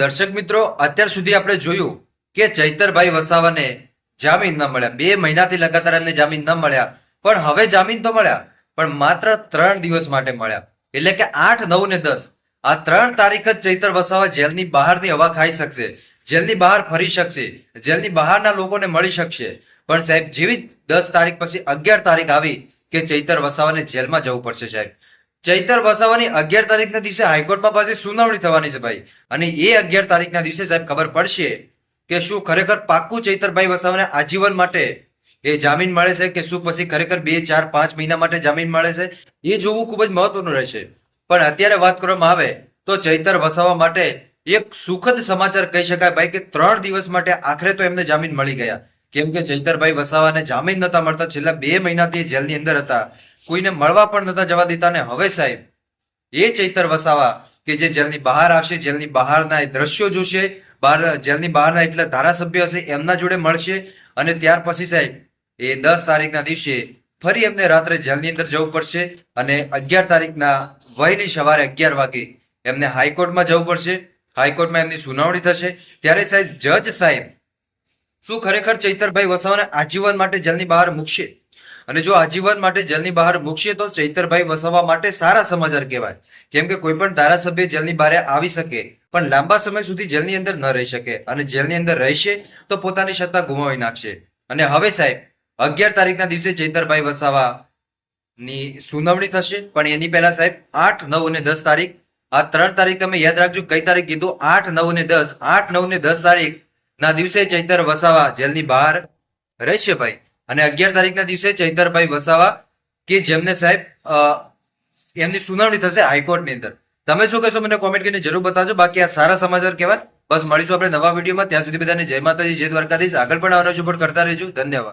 દર્શક મિત્રો, અત્યાર સુધી આપણે જોયું કે ચૈતરભાઈ વસાવાને જામીન ન મળ્યા. બે મહિનાથી લગાતાર એમને જામીન ન મળ્યા. પણ હવે જામીન તો મળ્યા, પણ માત્ર ત્રણ દિવસ માટે મળ્યા. એટલે કે આઠ, નવ ને દસ. આ ત્રણ તારીખ જ ચૈતર વસાવા જેલની બહારની હવા ખાઈ શકશે, જેલની બહાર ફરી શકશે, જેલની બહારના લોકોને મળી શકશે. પણ સાહેબ, જેવી દસ તારીખ પછી અગિયાર તારીખ આવી કે ચૈતર વસાવાને જેલમાં જવું પડશે સાહેબ. ચૈતર વસાવાની અગિયાર તારીખના દિવસે હાઈકોર્ટમાં પાસે સુનાવણી થવાની છે ભાઈ. અને એ અગિયાર તારીખના દિવસે સાહેબ ખબર પડશે કે શું ખરેખર પાક્કું ચૈતરભાઈ વસાવાને આજીવન માટે એ જામીન મળે છે કે શું પછી ખરેખર બે, ચાર, પાંચ મહિના માટે જામીન મળે છે? એ જોવું ખૂબ જ મહત્વનું રહેશે. પણ અત્યારે વાત કરવામાં આવે તો ચૈતર વસાવા માટે એક સુખદ સમાચાર કહી શકાય ભાઈ કે ત્રણ દિવસ માટે આખરે તો એમને જામીન મળી ગયા. કેમ કે ચૈતરભાઈ વસાવાને જામીન નતા મળતા, છેલ્લા બે મહિનાથી જેલની અંદર હતા. કોઈને મળવા પણ નતા જવા દેતા ને હવે સાહેબ, એ ચૈતર વસાવા કે જે જેલની બહાર આવશે, જેલની બહારના દ્રશ્યો જોશે, બહાર, જેલની બહારના એટલા ધારાસભ્ય હશે, એમના જોડે મળશે અને ત્યાર પછી સાહેબ, એ દસ તારીખના દિવસે ફરી એમને રાત્રે જેલની અંદર જવું પડશે અને અગિયાર તારીખના વહેલી સવારે અગિયાર વાગે એમને હાઈકોર્ટમાં જવું પડશે. હાઈકોર્ટમાં એમની સુનાવણી થશે. ત્યારે સાહેબ, જજ સાહેબ, શું ખરેખર ચૈતરભાઈ વસાવાને આજીવન માટે જેલની બહાર મૂકશે? અને જો આજીવન માટે જેલની બહાર મૂકશે તો ચૈતરભાઈ વસાવા માટે સારા સમાચાર કહેવાય. કેમ કે કોઈ પણ ધારાસભ્ય જેલની બહાર આવી શકે, પણ લાંબા સમય સુધી જેલની અંદર ન રહી શકે અને જેલની અંદર રહેશે તો પોતાની સત્તા ગુમાવી નાખશે. અને હવે સાહેબ, અગિયાર તારીખના દિવસે ચૈતરભાઈ વસાવા ની સુનાવણી થશે, પણ એની પહેલા સાહેબ, આઠ, નવ અને દસ તારીખ, આ ત્રણ તારીખ તમે યાદ રાખજો, કઈ તારીખ કીધું? આઠ, નવ ને દસ. આઠ, નવ ને દસ તારીખ ના દિવસે ચૈતર વસાવા જેલની બહાર રહેશે ભાઈ. અને અગિયાર તારીખના દિવસે ચૈતરભાઈ વસાવા કે જેમને સાહેબ એમની સુનાવણી થશે હાઈકોર્ટની અંદર. તમે શું કહેશો મને કોમેન્ટ કરીને જરૂર બતાવજો. બાકી આ સારા સમાચાર કહેવાય. બસ મળીશું આપણે નવા વિડીયોમાં. ત્યાં સુધી બધાને જય માતાજી, જય દ્વારકાધીશ. આગળ પણ આવવાનો સપોર્ટ કરતા રહેજો. ધન્યવાદ.